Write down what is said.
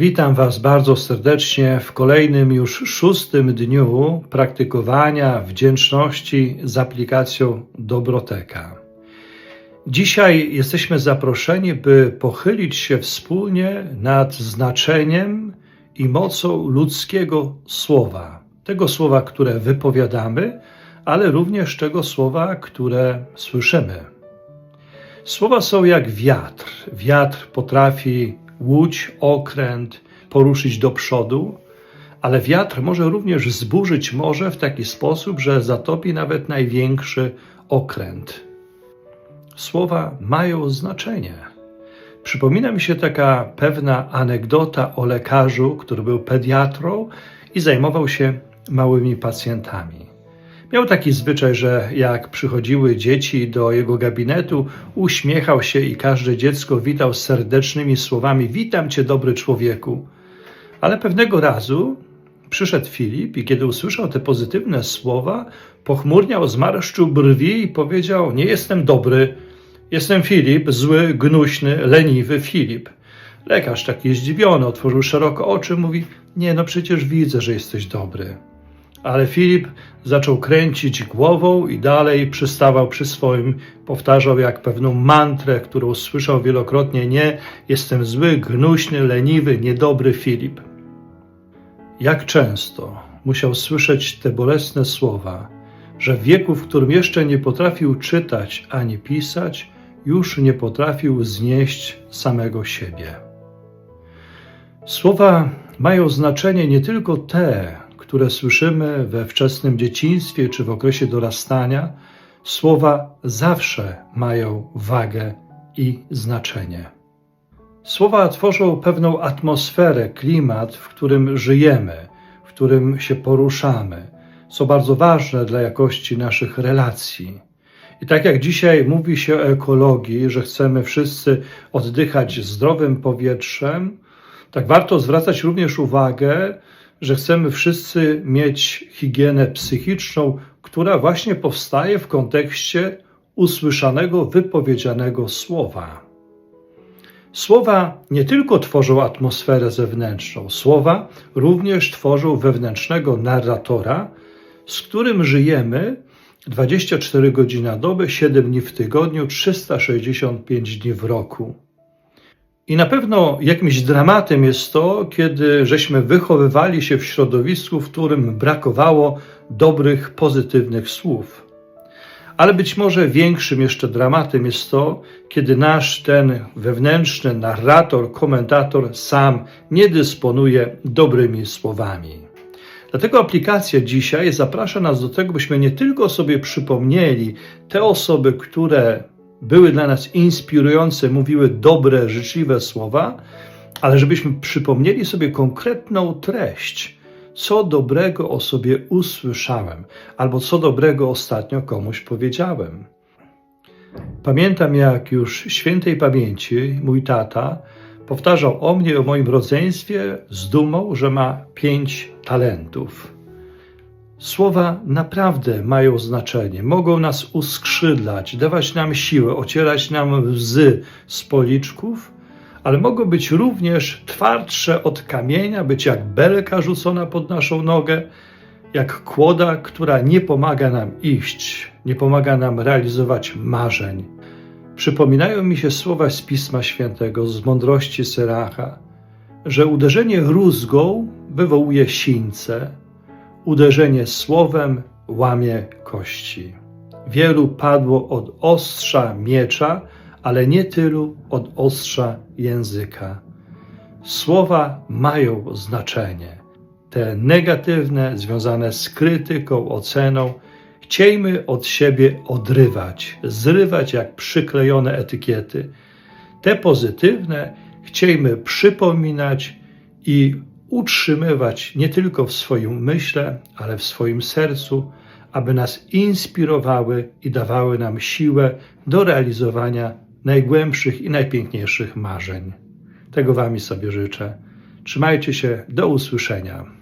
Witam Was bardzo serdecznie w kolejnym już szóstym dniu praktykowania wdzięczności z aplikacją Dobroteka. Dzisiaj jesteśmy zaproszeni, by pochylić się wspólnie nad znaczeniem i mocą ludzkiego słowa. Tego słowa, które wypowiadamy, ale również tego słowa, które słyszymy. Słowa są jak wiatr. Wiatr potrafi łódź, okręt poruszyć do przodu, ale wiatr może również zburzyć morze w taki sposób, że zatopi nawet największy okręt. Słowa mają znaczenie. Przypomina mi się taka pewna anegdota o lekarzu, który był pediatrą i zajmował się małymi pacjentami. Miał taki zwyczaj, że jak przychodziły dzieci do jego gabinetu, uśmiechał się i każde dziecko witał serdecznymi słowami: Witam cię, dobry człowieku. Ale pewnego razu przyszedł Filip i kiedy usłyszał te pozytywne słowa, pochmurniał, zmarszczył brwi i powiedział: Nie jestem dobry, jestem Filip, zły, gnuśny, leniwy Filip. Lekarz taki zdziwiony, otworzył szeroko oczy, mówi: Nie, no przecież widzę, że jesteś dobry. Ale Filip zaczął kręcić głową i dalej przystawał przy swoim, powtarzał jak pewną mantrę, którą słyszał wielokrotnie: Nie, jestem zły, gnuśny, leniwy, niedobry Filip. Jak często musiał słyszeć te bolesne słowa, że w wieku, w którym jeszcze nie potrafił czytać ani pisać, już nie potrafił znieść samego siebie. Słowa mają znaczenie nie tylko te, które słyszymy we wczesnym dzieciństwie czy w okresie dorastania, słowa zawsze mają wagę i znaczenie. Słowa tworzą pewną atmosferę, klimat, w którym żyjemy, w którym się poruszamy. Są bardzo ważne dla jakości naszych relacji. I tak jak dzisiaj mówi się o ekologii, że chcemy wszyscy oddychać zdrowym powietrzem, tak warto zwracać również uwagę że chcemy wszyscy mieć higienę psychiczną, która właśnie powstaje w kontekście usłyszanego, wypowiedzianego słowa. Słowa nie tylko tworzą atmosferę zewnętrzną, słowa również tworzą wewnętrznego narratora, z którym żyjemy 24 godziny na dobę, 7 dni w tygodniu, 365 dni w roku. I na pewno jakimś dramatem jest to, kiedy żeśmy wychowywali się w środowisku, w którym brakowało dobrych, pozytywnych słów. Ale być może większym jeszcze dramatem jest to, kiedy nasz ten wewnętrzny narrator, komentator sam nie dysponuje dobrymi słowami. Dlatego aplikacja dzisiaj zaprasza nas do tego, byśmy nie tylko sobie przypomnieli te osoby, które były dla nas inspirujące, mówiły dobre, życzliwe słowa, ale żebyśmy przypomnieli sobie konkretną treść, co dobrego o sobie usłyszałem, albo co dobrego ostatnio komuś powiedziałem. Pamiętam, jak już świętej pamięci mój tata powtarzał o mnie, o moim rodzeństwie z dumą, że ma pięć talentów. Słowa naprawdę mają znaczenie, mogą nas uskrzydlać, dawać nam siłę, ocierać nam łzy z policzków, ale mogą być również twardsze od kamienia, być jak belka rzucona pod naszą nogę, jak kłoda, która nie pomaga nam iść, nie pomaga nam realizować marzeń. Przypominają mi się słowa z Pisma Świętego, z mądrości Syracha, że uderzenie rózgą wywołuje sińce, Uderzenie słowem łamie kości. Wielu padło od ostrza miecza, ale nie tylu od ostrza języka. Słowa mają znaczenie. Te negatywne, związane z krytyką, oceną, chciejmy od siebie odrywać, zrywać jak przyklejone etykiety. Te pozytywne chciejmy przypominać i utrzymywać nie tylko w swoim myśle, ale w swoim sercu, aby nas inspirowały i dawały nam siłę do realizowania najgłębszych i najpiękniejszych marzeń. Tego Wami sobie życzę. Trzymajcie się, do usłyszenia.